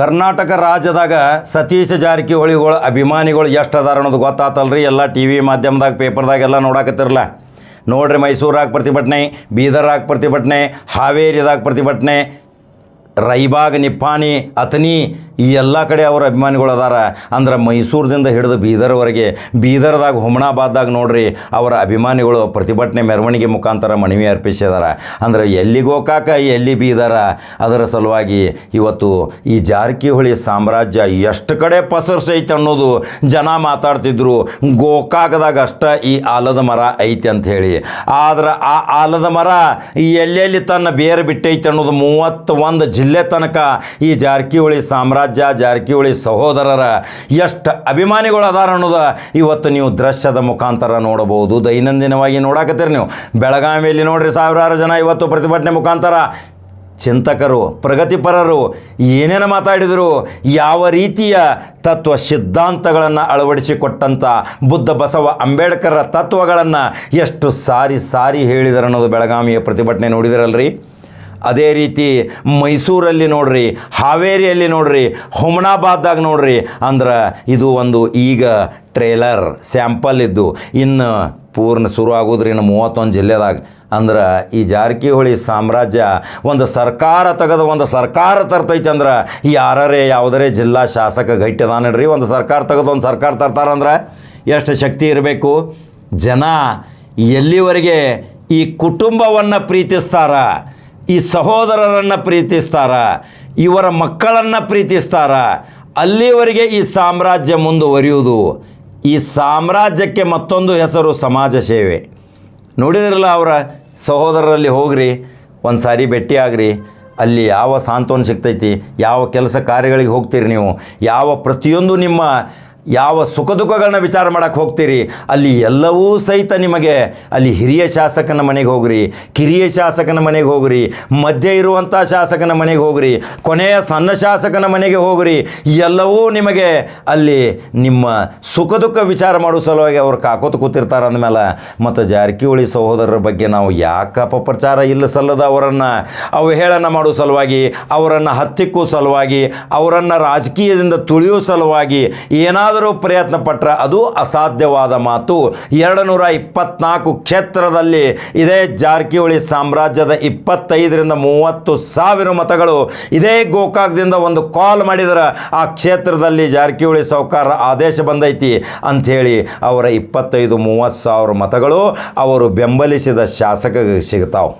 ಕರ್ನಾಟಕ ರಾಜ್ಯದಾಗ ಸತೀಶ ಜಾರಕಿಹೊಳಿಗಳು ಅಭಿಮಾನಿಗಳು ಎಷ್ಟು ಅದಾರ ಅನ್ನೋದು ಗೊತ್ತಾತಲ್ರಿ. ಎಲ್ಲ ಟಿ ವಿ ಮಾಧ್ಯಮದಾಗ, ಪೇಪರ್ದಾಗ ಎಲ್ಲ ನೋಡಾಕತ್ತಿರಲ್ಲ ನೋಡ್ರಿ ಮೈಸೂರಾಗ ಪ್ರತಿಭಟನೆ, ಬೀದರಾಗ ಪ್ರತಿಭಟನೆ, ಹಾವೇರಿದಾಗ ಪ್ರತಿಭಟನೆ, ರೈಬಾಗ್, ನಿಪ್ಪಾಣಿ ಅತನಿ ಈ ಎಲ್ಲ ಕಡೆ ಅವರ ಅಭಿಮಾನಿಗಳು ಅದಾರ. ಅಂದ್ರೆ ಮೈಸೂರದಿಂದ ಹಿಡಿದು ಬೀದರ್ವರೆಗೆ, ಬೀದರ್ದಾಗ ಹುಮನಾಬಾದ್ದಾಗ ನೋಡ್ರಿ, ಅವರ ಅಭಿಮಾನಿಗಳು ಪ್ರತಿಭಟನೆ ಮೆರವಣಿಗೆ ಮುಖಾಂತರ ಮನವಿ ಅರ್ಪಿಸಿದಾರ. ಅಂದ್ರೆ ಎಲ್ಲಿ ಗೋಕಾಕ ಎಲ್ಲಿ ಬೀದರ? ಅದರ ಸಲುವಾಗಿ ಇವತ್ತು ಈ ಜಾರಕಿಹೊಳಿ ಸಾಮ್ರಾಜ್ಯ ಎಷ್ಟು ಕಡೆ ಪಸರಿಸೈತೆ ಅನ್ನೋದು ಜನ ಮಾತಾಡ್ತಿದ್ರು. ಗೋಕಾಕದಾಗ ಅಷ್ಟ ಈ ಆಲದ ಮರ ಐತಿ ಅಂತ ಹೇಳಿ. ಆದ್ರೆ ಆ ಆಲದ ಮರ ಎಲ್ಲೆಲ್ಲಿ ತನ್ನ ಬೇರೆ ಬಿಟ್ಟೈತೆ ಅನ್ನೋದು ಮೂವತ್ತೊಂದು ಜಿಲ್ಲೆ ತನಕ ಈ ಜಾರಕಿಹೊಳಿ ಸಾಮ್ರಾಜ್ಯ ಜಾರಕಿಹೊಳಿ ಸಹೋದರರ ಎಷ್ಟು ಅಭಿಮಾನಿಗಳು ಅದಾರ ಅನ್ನೋದು ಇವತ್ತು ನೀವು ದೃಶ್ಯದ ಮುಖಾಂತರ ನೋಡಬಹುದು. ದೈನಂದಿನವಾಗಿ ನೋಡಾಕತ್ತೀರಿ ನೀವು. ಬೆಳಗಾವಿಯಲ್ಲಿ ನೋಡ್ರಿ ಸಾವಿರಾರು ಜನ ಇವತ್ತು ಪ್ರತಿಭಟನೆ ಮುಖಾಂತರ. ಚಿಂತಕರು, ಪ್ರಗತಿಪರರು ಏನೇನು ಮಾತಾಡಿದರು, ಯಾವ ರೀತಿಯ ತತ್ವ ಸಿದ್ಧಾಂತಗಳನ್ನು ಅಳವಡಿಸಿಕೊಟ್ಟಂಥ ಬುದ್ಧ ಬಸವ ಅಂಬೇಡ್ಕರ ತತ್ವಗಳನ್ನು ಎಷ್ಟು ಸಾರಿ ಸಾರಿ ಹೇಳಿದರು ಅನ್ನೋದು ಬೆಳಗಾವಿಯ ಪ್ರತಿಭಟನೆ ನೋಡಿದಿರಲ್ರಿ? ಅದೇ ರೀತಿ ಮೈಸೂರಲ್ಲಿ ನೋಡ್ರಿ, ಹಾವೇರಿಯಲ್ಲಿ ನೋಡ್ರಿ, ಹುಮನಾಬಾದ್ದಾಗ ನೋಡ್ರಿ, ಅಂದ್ರೆ ಇದು ಒಂದು ಈಗ ಟ್ರೇಲರ್, ಸ್ಯಾಂಪಲ್ ಇದ್ದು, ಇನ್ನು ಪೂರ್ಣ ಶುರು ಆಗೋದ್ರಿ ಇನ್ನು ಮೂವತ್ತೊಂದು ಜಿಲ್ಲೆದಾಗ. ಅಂದ್ರೆ ಈ ಜಾರಕಿಹೊಳಿ ಸಾಮ್ರಾಜ್ಯ ಒಂದು ಸರ್ಕಾರ ತೆಗೆದು ಒಂದು ಸರ್ಕಾರ ತರ್ತೈತೆ ಅಂದ್ರೆ ಯಾರೇ ಯಾವುದರೇ ಜಿಲ್ಲಾ ಶಾಸಕ ಗಟ್ಟಿದಾನಡ್ರಿ ಒಂದು ಸರ್ಕಾರ ತೆಗೆದು ಒಂದು ಸರ್ಕಾರ ತರ್ತಾರಂದ್ರೆ ಎಷ್ಟು ಶಕ್ತಿ ಇರಬೇಕು? ಜನ ಎಲ್ಲಿವರೆಗೆ ಈ ಕುಟುಂಬವನ್ನು ಪ್ರೀತಿಸ್ತಾರ? ಈ ಸಹೋದರರನ್ನು ಪ್ರೀತಿಸ್ತಾರ, ಇವರ ಮಕ್ಕಳನ್ನು ಪ್ರೀತಿಸ್ತಾರ, ಅಲ್ಲಿವರೆಗೆ ಈ ಸಾಮ್ರಾಜ್ಯ ಮುಂದುವರಿಯುವುದು. ಈ ಸಾಮ್ರಾಜ್ಯಕ್ಕೆ ಮತ್ತೊಂದು ಹೆಸರು ಸಮಾಜ ಸೇವೆ. ನೋಡಿದಿರಲ್ಲ ಅವರ ಸಹೋದರರಲ್ಲಿ ಹೋಗ್ರಿ ಒಂದು ಸಾರಿ ಭೇಟಿಯಾಗ್ರಿ ಅಲ್ಲಿ ಯಾವ ಸಾಂತ್ವನ ಸಿಗ್ತೈತಿ, ಯಾವ ಕೆಲಸ ಕಾರ್ಯಗಳಿಗೆ ಹೋಗ್ತೀರಿ ನೀವು, ಯಾವ ಪ್ರತಿಯೊಂದು ನಿಮ್ಮ ಯಾವ ಸುಖ ದುಃಖಗಳನ್ನ ವಿಚಾರ ಮಾಡಕ್ಕೆ ಹೋಗ್ತೀರಿ? ಅಲ್ಲಿ ಎಲ್ಲವೂ ಸಹಿತ ನಿಮಗೆ, ಅಲ್ಲಿ ಹಿರಿಯ ಶಾಸಕನ ಮನೆಗೆ ಹೋಗ್ರಿ, ಕಿರಿಯ ಶಾಸಕನ ಮನೆಗೆ ಹೋಗ್ರಿ, ಮಧ್ಯೆ ಇರುವಂಥ ಶಾಸಕನ ಮನೆಗೆ ಹೋಗ್ರಿ, ಕೊನೆಯ ಸಣ್ಣ ಶಾಸಕನ ಮನೆಗೆ ಹೋಗ್ರಿ, ಎಲ್ಲವೂ ನಿಮಗೆ ಅಲ್ಲಿ ನಿಮ್ಮ ಸುಖ ದುಃಖ ವಿಚಾರ ಮಾಡೋ ಸಲುವಾಗಿ ಅವ್ರು ಕಾಕೋತ ಕೂತಿರ್ತಾರೆ ಅಂದಮೇಲೆ, ಮತ್ತು ಜಾರಕಿಹೊಳಿ ಸಹೋದರರ ಬಗ್ಗೆ ನಾವು ಯಾಕೆ ಅಪಪ್ರಚಾರ ಇಲ್ಲ ಸಲ್ಲದ ಅವರನ್ನು? ಅವಹೇಳನ ಮಾಡೋ ಸಲುವಾಗಿ, ಅವರನ್ನು ಹತ್ತಿಕ್ಕೋ ಸಲುವಾಗಿ, ಅವರನ್ನು ರಾಜಕೀಯದಿಂದ ತುಳಿಯೋ ಸಲುವಾಗಿ ಏನಾದರೂ ಪ್ರಯತ್ನ ಪಟ್ಟರೆ ಅದು ಅಸಾಧ್ಯವಾದ ಮಾತು. ಎರಡು ನೂರ ಇಪ್ಪತ್ನಾಲ್ಕು ಕ್ಷೇತ್ರದಲ್ಲಿ ಇದೇ ಜಾರಕಿಹೊಳಿ ಸಾಮ್ರಾಜ್ಯದ ಇಪ್ಪತ್ತೈದರಿಂದ ಮೂವತ್ತು ಸಾವಿರ ಮತಗಳು. ಇದೇ ಗೋಕಾಕ್ದಿಂದ ಒಂದು ಕಾಲ್ ಮಾಡಿದರೆ ಆ ಕ್ಷೇತ್ರದಲ್ಲಿ ಜಾರಕಿಹೊಳಿ ಸೌಕಾರ ಆದೇಶ ಬಂದೈತಿ ಅಂಥೇಳಿ ಅವರ ಇಪ್ಪತ್ತೈದು, ಮೂವತ್ತು ಸಾವಿರ ಮತಗಳು ಅವರು ಬೆಂಬಲಿಸಿದ ಶಾಸಕಗೆ ಸಿಗ್ತಾವೆ.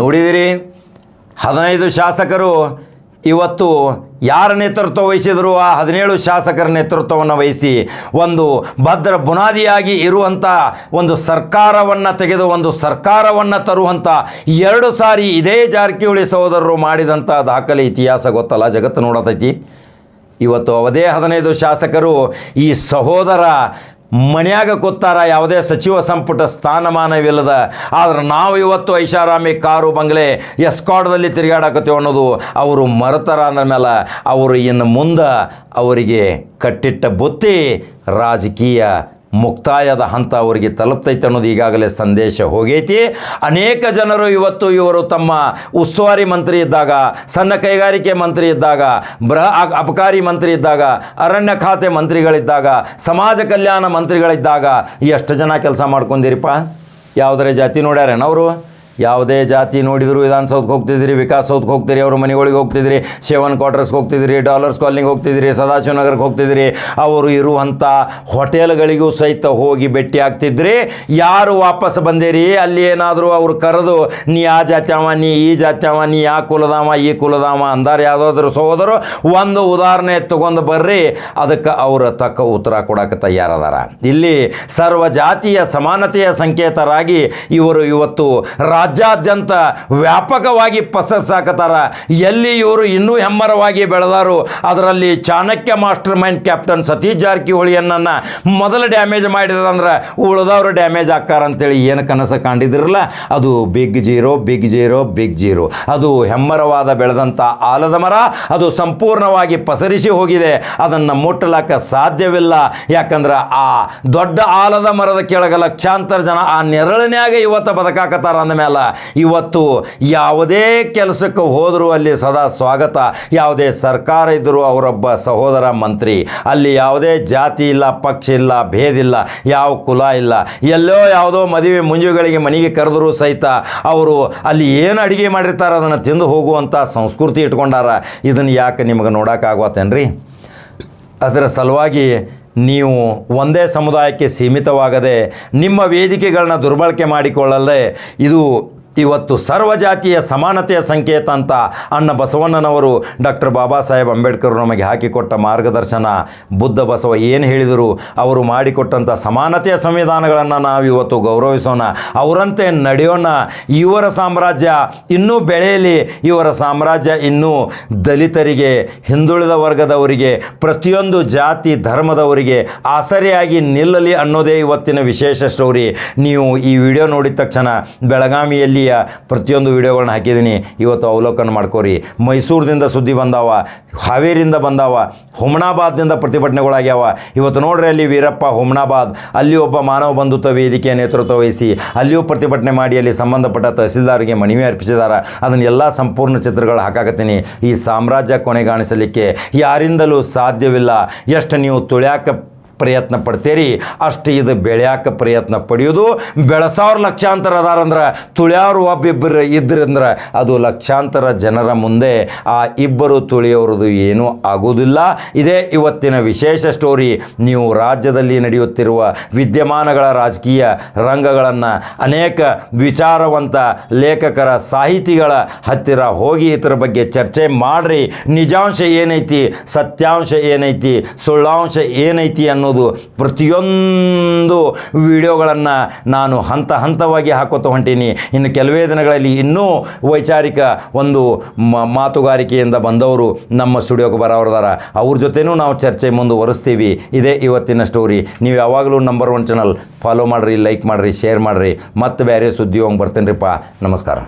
ನೋಡಿದಿರಿ, ಹದಿನೈದು ಶಾಸಕರು ಇವತ್ತು ಯಾರ ನೇತೃತ್ವ ವಹಿಸಿದ್ರು? ಆ ಹದಿನೇಳು ಶಾಸಕರ ನೇತೃತ್ವವನ್ನು ವಹಿಸಿ ಒಂದು ಭದ್ರ ಬುನಾದಿಯಾಗಿ ಇರುವಂಥ ಒಂದು ಸರ್ಕಾರವನ್ನು ತೆಗೆದು ಒಂದು ಸರ್ಕಾರವನ್ನು ತರುವಂಥ ಎರಡು ಸಾರಿ ಇದೇ ಜಾರಕಿಹೊಳಿ ಸಹೋದರರು ಮಾಡಿದಂಥ ದಾಖಲೆ ಇತಿಹಾಸ ಗೊತ್ತಲ್ಲ? ಜಗತ್ತು ನೋಡತೈತಿ. ಇವತ್ತು ಅವದೇ ಹದಿನೈದು ಶಾಸಕರು ಈ ಸಹೋದರ ಮನ್ಯಾಗ ಕೂತಾರ ಯಾವುದೇ ಸಚಿವ ಸಂಪುಟ ಸ್ಥಾನಮಾನವಿಲ್ಲದ. ಆದ್ರೆ ನಾವು ಇವತ್ತು ಐಷಾರಾಮಿ ಕಾರು ಬಂಗ್ಲೆ ಎಸ್ಕಾಡ್ದಲ್ಲಿ ತಿರುಗಾಡಕತ್ತೇವೆ ಅನ್ನೋದು ಅವರು ಮರೆತಾರ ಅಂದ ಮೇಲೆ ಅವರು ಇನ್ನು ಮುಂದೆ ಅವರಿಗೆ ಕಟ್ಟಿಟ್ಟ ಬುತ್ತಿ ರಾಜಕೀಯ ಮುಕ್ತಾಯದ ಹಂತ ಅವರಿಗೆ ತಲುಪ್ತೈತೆ ಅನ್ನೋದು ಈಗಾಗಲೇ ಸಂದೇಶ ಹೋಗೈತಿ. ಅನೇಕ ಜನರು ಇವತ್ತು ಇವರು ತಮ್ಮ ಉಸ್ತುವಾರಿ ಮಂತ್ರಿ ಇದ್ದಾಗ, ಸಣ್ಣ ಕೈಗಾರಿಕೆ ಮಂತ್ರಿ ಇದ್ದಾಗ, ಬೃಹ ಅಬಕಾರಿ ಮಂತ್ರಿ ಇದ್ದಾಗ, ಅರಣ್ಯ ಖಾತೆ ಮಂತ್ರಿಗಳಿದ್ದಾಗ, ಸಮಾಜ ಕಲ್ಯಾಣ ಮಂತ್ರಿಗಳಿದ್ದಾಗ ಎಷ್ಟು ಜನ ಕೆಲಸ ಮಾಡ್ಕೊಂಡಿರಿಪ್ಪ? ಯಾವುದರ ಜಾತಿ ನೋಡ್ಯಾರೇನವರು ಯಾವುದೇ ಜಾತಿ ನೋಡಿದ್ರು ವಿಧಾನಸೌಧಕ್ಕೆ ಹೋಗ್ತಿದ್ರಿ ವಿಕಾಸೌಧಕ್ಕೆ ಹೋಗ್ತೀರಿ ಅವ್ರ ಮನೆಗಳಿಗೆ ಹೋಗ್ತಿದ್ರಿ ಸೇವನ್ ಕ್ವಾರ್ಟರ್ಸ್ಗೆ ಹೋಗ್ತಿದ್ರಿ ಡಾಲರ್ಸ್ ಕಾಲನಿಗೆ ಹೋಗ್ತಿದ್ರಿ ಸದಾಶಿವನಗರಕ್ಕೆ ಹೋಗ್ತಿದ್ರಿ ಅವರು ಇರುವಂಥ ಹೋಟೆಲ್ಗಳಿಗೂ ಸಹಿತ ಹೋಗಿ ಭೇಟಿ ಆಗ್ತಿದ್ರಿ. ಯಾರು ವಾಪಸ್ ಬಂದಿರಿ, ಅಲ್ಲಿ ಏನಾದರೂ ಅವ್ರು ಕರೆದು, ನೀ ಆ ಜಾತ್ಯವ ನೀ ಈ ಜಾತ್ಯವ ನೀ ಆ ಕುಲದಾಮ ಈ ಕುಲದಾಮ ಅಂದಾರೆ ಯಾವುದಾದ್ರು ಸಹೋದರು ಒಂದು ಉದಾಹರಣೆ ತಗೊಂಡು ಬರ್ರಿ, ಅದಕ್ಕೆ ಅವರು ತಕ್ಕ ಉತ್ತರ ಕೊಡಕ್ಕೆ ತಯಾರದಾರ. ಇಲ್ಲಿ ಸರ್ವ ಜಾತಿಯ ಸಮಾನತೆಯ ಸಂಕೇತರಾಗಿ ಇವರು ಇವತ್ತು ರಾಜ್ಯಾದ್ಯಂತ ವ್ಯಾಪಕವಾಗಿ ಪಸರಿಸಾಕತ್ತಾರ ಎಲ್ಲಿ ಇವರು ಇನ್ನೂ ಹೆಮ್ಮರವಾಗಿ ಬೆಳೆದಾರು, ಅದರಲ್ಲಿ Chanakya master mind captain Satish ಜಾರಕಿಹೊಳಿಯನ್ನು ಮೊದಲು ಡ್ಯಾಮೇಜ್ ಮಾಡಿದ್ರಂದ್ರೆ ಉಳಿದವರು ಡ್ಯಾಮೇಜ್ ಆಕ್ಕಾರ ಅಂತೇಳಿ ಏನು ಕನಸು ಕಂಡಿದ್ರಲ್ಲ ಅದು big zero big zero big zero. ಅದು ಹೆಮ್ಮರವಾದ ಬೆಳೆದಂಥ ಆಲದ ಮರ, ಅದು ಸಂಪೂರ್ಣವಾಗಿ ಪಸರಿಸಿ ಹೋಗಿದೆ. ಅದನ್ನು ಮುಟ್ಟಲಾಕ ಸಾಧ್ಯವಿಲ್ಲ. ಯಾಕಂದ್ರೆ ಆ ದೊಡ್ಡ ಆಲದ ಮರದ ಕೆಳಗೆ ಲಕ್ಷಾಂತರ ಜನ ಆ ನೆರಳಿನ್ಯಾಗ ಇವತ್ತು ಬದುಕಾಕತ್ತಾರ ಅಂದಮೇಲೆ ಅಲ್ಲ. ಇವತ್ತು ಯಾವುದೇ ಕೆಲಸಕ್ಕೆ ಹೋದರೂ ಅಲ್ಲಿ ಸದಾ ಸ್ವಾಗತ. ಯಾವುದೇ ಸರ್ಕಾರ ಇದ್ದರೂ ಅವರೊಬ್ಬ ಸಹೋದರ ಮಂತ್ರಿ. ಅಲ್ಲಿ ಯಾವುದೇ ಜಾತಿ ಇಲ್ಲ, ಪಕ್ಷ ಇಲ್ಲ ಭೇದಿಲ್ಲ ಯಾವ ಕುಲ ಇಲ್ಲ. ಎಲ್ಲೋ ಯಾವುದೋ ಮದುವೆ ಮುಂಜುಗಳಿಗೆ ಮನೆಗೆ ಕರೆದರೂ ಸಹಿತ ಅವರು ಅಲ್ಲಿ ಏನು ಅಡುಗೆ ಮಾಡಿರ್ತಾರೆ ಅದನ್ನು ತಿಂದು ಹೋಗುವಂಥ ಸಂಸ್ಕೃತಿ ಇಟ್ಕೊಂಡಾರ. ಇದನ್ನು ಯಾಕೆ ನಿಮಗೆ ನೋಡೋಕ್ಕಾಗತ್ತೇನ್ರಿ ಅದರ ಸಲುವಾಗಿ ನೀವು ಒಂದೇ ಸಮುದಾಯಕ್ಕೆ ಸೀಮಿತವಾಗದೆ ನಿಮ್ಮ ವೇದಿಕೆಗಳನ್ನ ದುರ್ಬಳಕೆ ಮಾಡಿಕೊಳ್ಳದೆ ಇದು ಇವತ್ತು ಸರ್ವಜಾತಿಯ ಸಮಾನತೆಯ ಸಂಕೇತ ಅಂತ ಅಣ್ಣ ಬಸವಣ್ಣನವರು ಡಾಕ್ಟರ್ ಬಾಬಾ ಸಾಹೇಬ್ ಅಂಬೇಡ್ಕರ್ ನಮಗೆ ಹಾಕಿಕೊಟ್ಟ ಮಾರ್ಗದರ್ಶನ. ಬುದ್ಧ ಬಸವ ಏನು ಹೇಳಿದರು? ಅವರು ಮಾಡಿಕೊಟ್ಟಂಥ ಸಮಾನತೆಯ ಸಂವಿಧಾನಗಳನ್ನು ನಾವು ಇವತ್ತು ಗೌರವಿಸೋಣ. ಅವರಂತೆ ನಡೆಯೋಣ. ಇವರ ಸಾಮ್ರಾಜ್ಯ ಇನ್ನೂ ಬೆಳೆಯಲಿ. ಇವರ ಸಾಮ್ರಾಜ್ಯ ಇನ್ನೂ ದಲಿತರಿಗೆ, ಹಿಂದುಳಿದ ವರ್ಗದವರಿಗೆ, ಪ್ರತಿಯೊಂದು ಜಾತಿ ಧರ್ಮದವರಿಗೆ ಆಸರೆಯಾಗಿ ನಿಲ್ಲಲಿ ಅನ್ನೋದೇ ಇವತ್ತಿನ ವಿಶೇಷ ಸ್ಟೋರಿ ನೀವು ಈ ವಿಡಿಯೋ ನೋಡಿದ ತಕ್ಷಣ ಪ್ರತಿಯೊಂದು ವಿಡಿಯೋಗಳನ್ನ ಹಾಕಿದ್ದೀನಿ. ಇವತ್ತು ಅವಲೋಕನ ಮಾಡ್ಕೋರಿ. ಮೈಸೂರಿನಿಂದ ಸುದ್ದಿ ಬಂದಾವ ಹಾವೇರಿಂದ ಬಂದಾವ, ಹುಮನಾಬಾದ್ನಿಂದ ಪ್ರತಿಭಟನೆಗಳಾಗ್ಯಾವ. ಇವತ್ತು ನೋಡ್ರಿ ಅಲ್ಲಿ ವೀರಪ್ಪ ಹುಮನಾಬಾದ್, ಅಲ್ಲಿ ಒಬ್ಬ ಮಾನವ ಬಂಧುತ್ವ ವೇದಿಕೆಯ ನೇತೃತ್ವ ವಹಿಸಿ, ಅಲ್ಲಿಯೂ ಪ್ರತಿಭಟನೆ ಮಾಡಿ, ಅಲ್ಲಿ ಸಂಬಂಧಪಟ್ಟ ತಹಸೀಲ್ದಾರ್ಗೆ ಮನವಿ ಅರ್ಪಿಸಿದಾರ. ಅದನ್ನು ಎಲ್ಲ ಸಂಪೂರ್ಣ ಚಿತ್ರಗಳು ಹಾಕಾಕತ್ತೀನಿ. ಈ ಸಾಮ್ರಾಜ್ಯ ಕೊನೆಗಾಣಿಸಲಿಕ್ಕೆ ಯಾರಿಂದಲೂ ಸಾಧ್ಯವಿಲ್ಲ. ಎಷ್ಟು ನೀವು ತುಳ್ಯಾಕ ಪ್ರಯತ್ನ ಪಡ್ತೀರಿ. ಅಷ್ಟು ಇದು ಬೆಳ್ಯಾಕ ಪ್ರಯತ್ನ ಪಡೆಯೋದು. ಬೆಳೆಸೋರು ಲಕ್ಷಾಂತರ ಅದಾರಂದ್ರೆ ತುಳಿಯೋರು ಒಬ್ಬಿಬ್ಬರು ಇದ್ರಂದ್ರೆ ಅದು ಲಕ್ಷಾಂತರ ಜನರ ಮುಂದೆ ಆ ಇಬ್ಬರು ತುಳಿಯೋರದು ಏನೂ ಆಗೋದಿಲ್ಲ. ಇದೇ ಇವತ್ತಿನ ವಿಶೇಷ ಸ್ಟೋರಿ. ನೀವು ರಾಜ್ಯದಲ್ಲಿ ನಡೆಯುತ್ತಿರುವ ವಿದ್ಯಮಾನಗಳ ರಾಜಕೀಯ ರಂಗಗಳನ್ನು ಅನೇಕ ವಿಚಾರವಂತ ಲೇಖಕರ ಸಾಹಿತಿಗಳ ಹತ್ತಿರ ಹೋಗಿ ಇದರ ಬಗ್ಗೆ ಚರ್ಚೆ ಮಾಡಿರಿ. ನಿಜಾಂಶ ಏನೈತಿ? ಸತ್ಯಾಂಶ ಏನೈತಿ? ಸುಳ್ಳಾಂಶ ಏನೈತಿ ಅನ್ನೋದು ಪ್ರತಿಯೊಂದು ವಿಡಿಯೋಗಳನ್ನು ನಾನು ಹಂತ ಹಂತವಾಗಿ ಹಾಕೋತ ಹೊಂಟೀನಿ. ಇನ್ನು ಕೆಲವೇ ದಿನಗಳಲ್ಲಿ ಇನ್ನೂ ವೈಚಾರಿಕ ಒಂದು ಮಾತುಗಾರಿಕೆಯಿಂದ ಬಂದವರು ನಮ್ಮ ಸ್ಟುಡಿಯೋಗೆ ಬರೋರ್ದಾರ ಅವ್ರ ಜೊತೆನೂ ನಾವು ಚರ್ಚೆ ಮುಂದುವರೆಸ್ತೀವಿ. ಇದೇ ಇವತ್ತಿನ ಸ್ಟೋರಿ. ನೀವು ಯಾವಾಗಲೂ ನಂಬರ್ ಒನ್ ಚಾನಲ್ ಫಾಲೋ ಮಾಡಿರಿ, ಲೈಕ್ ಮಾಡಿರಿ, ಶೇರ್ ಮಾಡಿರಿ. ಮತ್ತೆ ಬೇರೆ ಸುದ್ದಿ ಹೋಗಿ ರೀಪ್ಪ ನಮಸ್ಕಾರ.